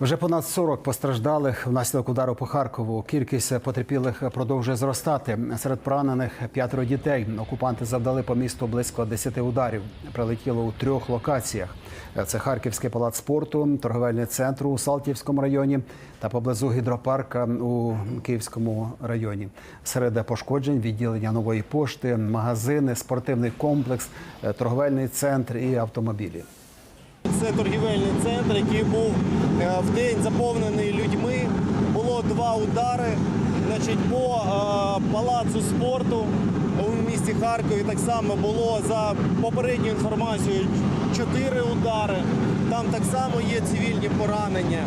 Вже понад 40 постраждалих внаслідок удару по Харкову. Кількість потерпілих продовжує зростати. Серед поранених п'ятеро дітей. Окупанти завдали по місту близько 10 ударів. Прилетіло у трьох локаціях: це Харківський палац спорту, торговельний центр у Салтівському районі та поблизу гідропарка у Київському районі. Серед пошкоджень відділення нової пошти, магазини, спортивний комплекс, торговельний центр і автомобілі. Це торгівельний центр, який був е, в день заповнений людьми. Було два удари. Значить, по е, палацу спорту у місті Харкові так само було за попередньою інформацією чотири удари. Там так само є цивільні поранення.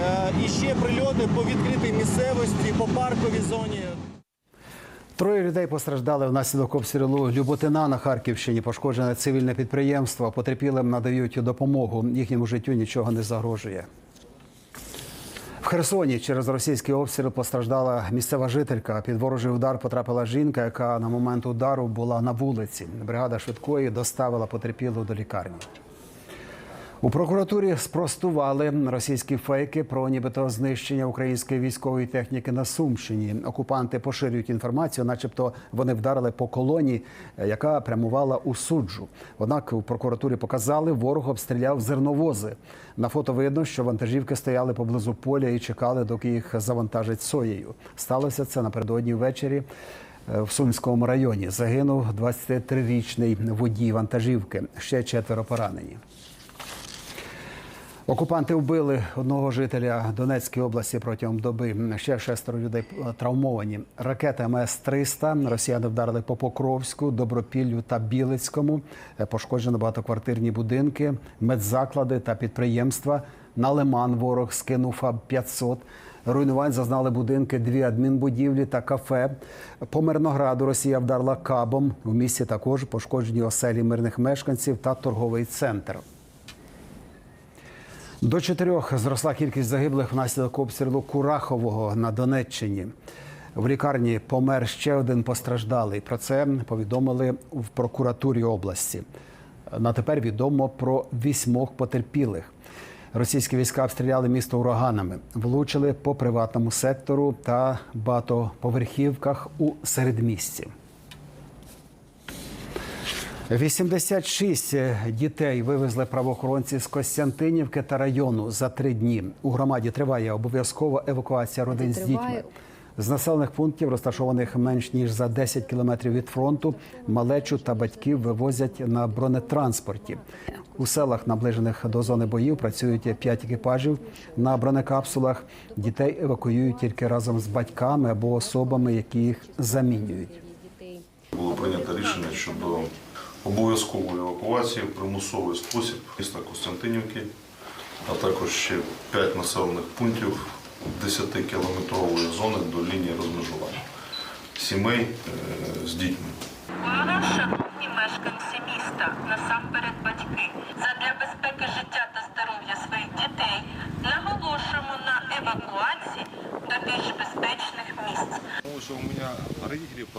Е, І ще прильоти по відкритій місцевості, по парковій зоні. Троє людей постраждали внаслідок обстрілу Люботина на Харківщині. Пошкоджене цивільне підприємство. Потерпілим надають допомогу. Їхньому життю нічого не загрожує. В Херсоні через російський обстріл постраждала місцева жителька. Під ворожий удар потрапила жінка, яка на момент удару була на вулиці. Бригада швидкої доставила потерпілу до лікарні. У прокуратурі спростували російські фейки про нібито знищення української військової техніки на Сумщині. Окупанти поширюють інформацію, начебто вони вдарили по колоні, яка прямувала у суджу. Однак у прокуратурі показали, ворог обстріляв зерновози. На фото видно, що вантажівки стояли поблизу поля і чекали, доки їх завантажать соєю. Сталося це напередодні ввечері. е, В Сумському районі загинув 23-річний водій вантажівки. Ще четверо поранені. Окупанти вбили одного жителя Донецької області протягом доби. Ще шестеро людей травмовані. Ракети МС-300 росіяни вдарили по Покровську, Добропіллю та Білицькому. Пошкоджено багатоквартирні будинки, медзаклади та підприємства. На Лиман ворог скинув ФАБ-500. Руйнувань зазнали будинки, дві адмінбудівлі та кафе. По Мирнограду Росія вдарила кабом. У місті також пошкоджені оселі мирних мешканців та торговий центр. До чотирьох зросла кількість загиблих внаслідок обстрілу Курахового на Донеччині. В лікарні помер ще один постраждалий. Про це повідомили в прокуратурі області. На тепер відомо про вісьмох потерпілих. Російські війська обстріляли місто ураганами, влучили по приватному сектору та багатоповерхівках у середмісті. 86 дітей вивезли правоохоронці з Костянтинівки та району за три дні. У громаді триває обов'язкова евакуація родин з дітьми. З населених пунктів, розташованих менш ніж за 10 кілометрів від фронту, малечу та батьків вивозять на бронетранспорті. У селах, наближених до зони боїв, працюють 5 екіпажів. На бронекапсулах дітей евакуюють тільки разом з батьками або особами, які їх замінюють. Було прийнято рішення щодо обов'язкової евакуації в примусовий спосіб міста Костянтинівки, а також ще 5 населених пунктів 10-кілометрової зони до лінії розмежування сімей е, з дітьми. Увага, шановні мешканці міста, насамперед батьки, задля безпеки життя та здоров'я своїх дітей наголошуємо на евакуації до більш безпечних місць.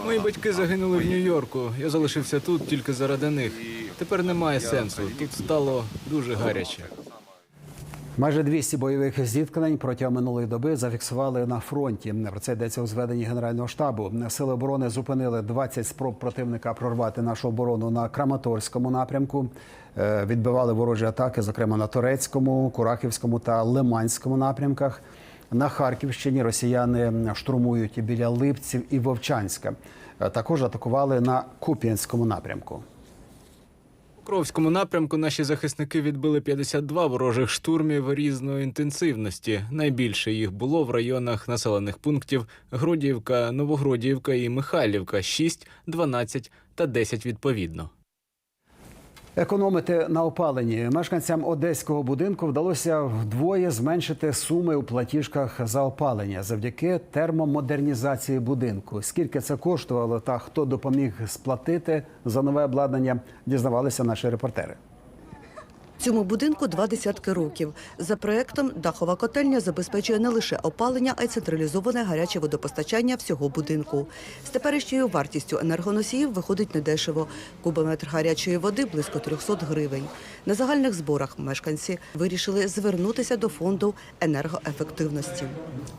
Мої батьки загинули в Нью-Йорку. Я залишився тут тільки заради них. Тепер немає сенсу. Тут стало дуже гаряче. Майже 200 бойових зіткнень протягом минулої доби зафіксували на фронті. Про це йдеться у зведенні Генерального штабу. Сили оборони зупинили 20 спроб противника прорвати нашу оборону на Краматорському напрямку. Е, Відбивали ворожі атаки, зокрема на Турецькому, Курахівському та Лиманському напрямках. На Харківщині росіяни штурмують біля Липців і Вовчанська. Е, Також атакували на Куп'янському напрямку. У Кровському напрямку наші захисники відбили 52 ворожих штурмів різної інтенсивності. Найбільше їх було в районах населених пунктів Грудіївка, Новогродіївка і Михайлівка 6, 12 та 10 відповідно. Економити на опаленні мешканцям одеського будинку вдалося вдвоє зменшити суми у платіжках за опалення завдяки термомодернізації будинку. Скільки це коштувало та хто допоміг сплатити за нове обладнання, дізнавалися наші репортери. Цьому будинку два десятки років. За проектом дахова котельня забезпечує не лише опалення, а й централізоване гаряче водопостачання всього будинку. З теперішньою вартістю енергоносіїв виходить недешево. Кубометр гарячої води близько 300 гривень. На загальних зборах мешканці вирішили звернутися до фонду енергоефективності.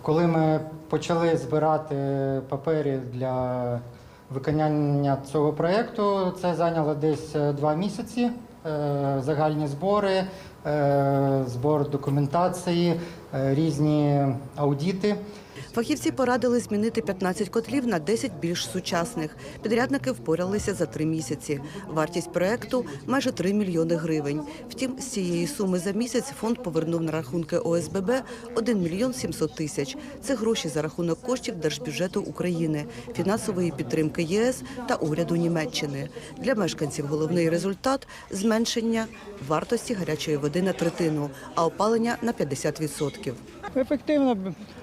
Коли ми почали збирати папери для виконання цього проєкту, це зайняло десь е, два місяці. Е, Загальні збори, е, збор документації, е, різні аудіти. Фахівці порадили змінити 15 котлів на 10 більш сучасних. Підрядники впоралися за три місяці. Вартість проекту майже 3 мільйони гривень. Втім, з цієї суми за місяць фонд повернув на рахунки ОСББ 1 мільйон 700 тисяч. Це гроші за рахунок коштів держбюджету України, фінансової підтримки ЄС та уряду Німеччини. Для мешканців головний результат зменшення вартості гарячої води на третину, а опалення на 50%. Ефективно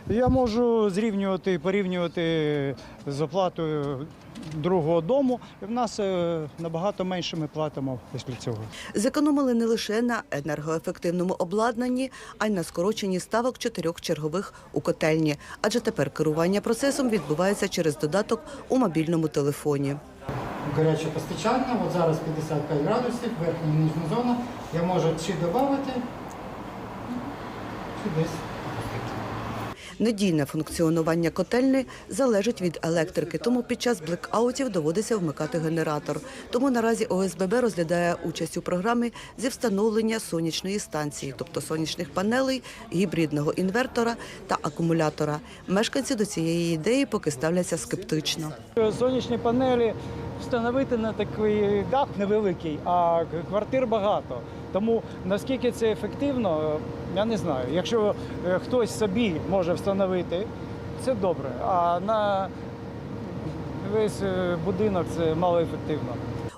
я можу зрівнювати і порівнювати з оплатою другого дому. І в нас е, набагато менше ми платимо після цього. Зекономили не лише на енергоефективному обладнанні, а й на скороченні ставок чотирьох чергових у котельні. Адже тепер керування процесом відбувається через додаток у мобільному телефоні. Гаряче постачання, от зараз 55 градусів, верхня і нижня зона. Я можу чи додати, чи десь. Надійне функціонування котельні залежить від електрики, тому під час блекаутів доводиться вмикати генератор. Тому наразі ОСББ розглядає участь у програмі зі встановлення сонячної станції, тобто сонячних панелей, гібридного інвертора та акумулятора. Мешканці до цієї ідеї поки ставляться скептично. Сонячні панелі встановити на такий дах невеликий, а квартир багато. Тому наскільки це ефективно, я не знаю. Якщо е, хтось собі може встановити, це добре. А на весь е, будинок це малоефективно.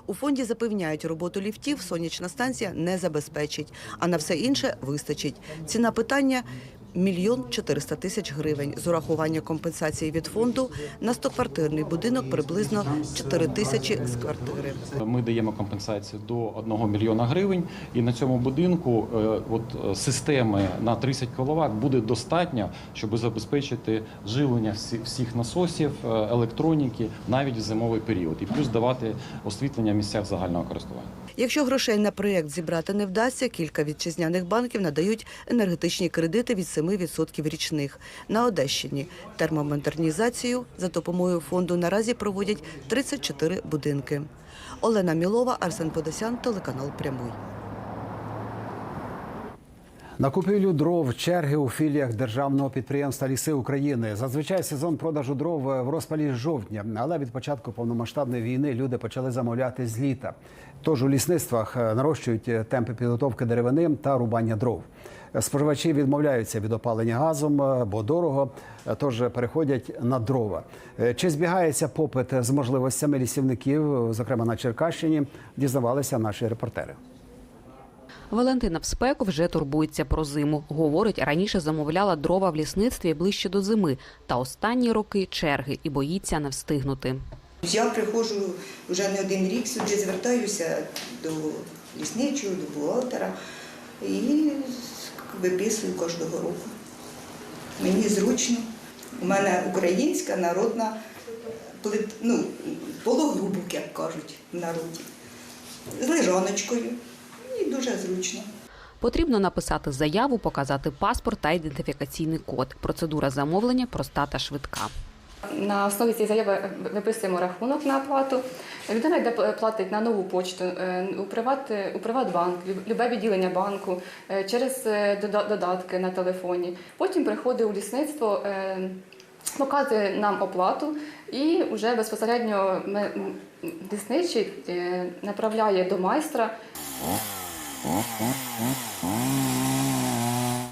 У фонді запевняють, роботу ліфтів сонячна станція не забезпечить, а на все інше вистачить. Ціна питання – мільйон 400 тисяч гривень. З урахування компенсації від фонду на 100-квартирний будинок приблизно 4 тисячі з квартири. Ми даємо компенсацію до 1 мільйона гривень, і на цьому будинку е, от е, системи на 30 кВт буде достатньо, щоб забезпечити живлення всіх насосів, е, електроніки навіть в зимовий період, і плюс давати освітлення в місцях загального користування. Якщо грошей на проєкт зібрати не вдасться, кілька вітчизняних банків надають енергетичні кредити від 7% річних. На Одещині термомодернізацію за допомогою фонду наразі проводять 34 будинки. Олена Мілова, Арсен Подосян, телеканал Прямий. На купівлю дров черги у філіях державного підприємства Ліси України. Зазвичай сезон продажу дров в розпалі з жовтня, але від початку повномасштабної війни люди почали замовляти з літа. Тож у лісництвах е, нарощують темпи підготовки деревини та рубання дров. Споживачі відмовляються від опалення газом, е, бо дорого, е, тож переходять на дрова. Е, Чи збігається попит з можливостями лісівників, зокрема на Черкащині, дізнавалися наші репортери. Валентина в спеку вже турбується про зиму. Говорить, раніше замовляла дрова в лісництві ближче до зими, та останні роки черги і боїться не встигнути. Я приходжу вже не один рік сюди, звертаюся до лісничого, до бухгалтера і виписую кожного року. Мені зручно. У мене українська народна плит, ну, пологрубок, як кажуть в народі, з лежаночкою. І дуже зручно. Потрібно написати заяву, показати паспорт та ідентифікаційний код. Процедура замовлення проста та швидка. На основі цієї заяви виписуємо рахунок на оплату. Людина йде платить на нову почту е, у Приват, у Приватбанк, любе відділення банку е, через е, додатки на телефоні. Потім приходить у лісництво, е, показує нам оплату і вже безпосередньо лісничий е, направляє до майстра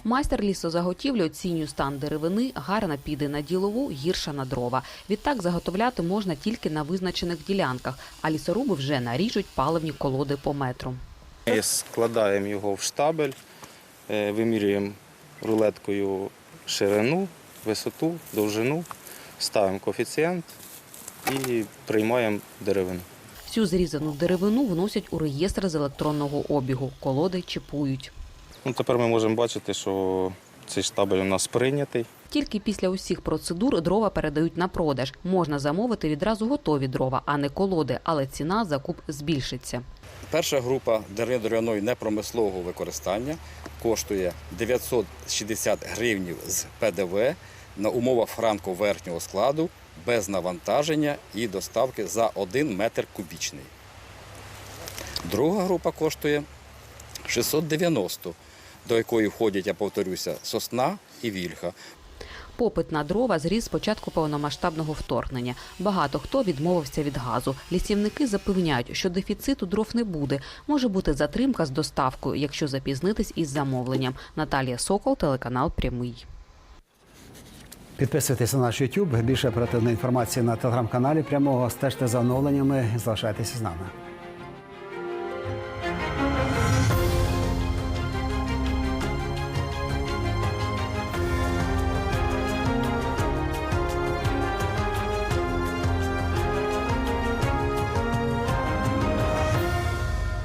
Майстер лісозаготівлі оцінює стан деревини, гарна піде на ділову, гірша на дрова. Відтак заготовляти можна тільки на визначених ділянках, а лісоруби вже наріжуть паливні колоди по метру. Ми складаємо його в штабель, е, вимірюємо рулеткою ширину, висоту, довжину, ставимо коефіцієнт і приймаємо деревину. Всю зрізану деревину вносять у реєстр з електронного обігу. Колоди чіпують. Ну, тепер ми можемо бачити, що цей штабель у нас прийнятий. Тільки після усіх процедур дрова передають на продаж. Можна замовити відразу готові дрова, а не колоди, але ціна за куб збільшиться. Перша група дерев'яної непромислового використання коштує 960 гривнів з ПДВ на умовах франко-верхнього складу без навантаження і доставки за 1 метр кубічний. Друга група коштує 690, до якої входять, я повторюся, сосна і вільха. Попит на дрова зріс з початку повномасштабного вторгнення. Багато хто відмовився від газу. Лісівники запевняють, що дефіциту дров не буде. Може бути затримка з доставкою, якщо запізнитись із замовленням. Наталія Сокол, телеканал Прямий. Підписуйтесь на наш YouTube. Більше оперативної інформації на телеграм-каналі прямого. Стежте за оновленнями. Залишайтеся з нами.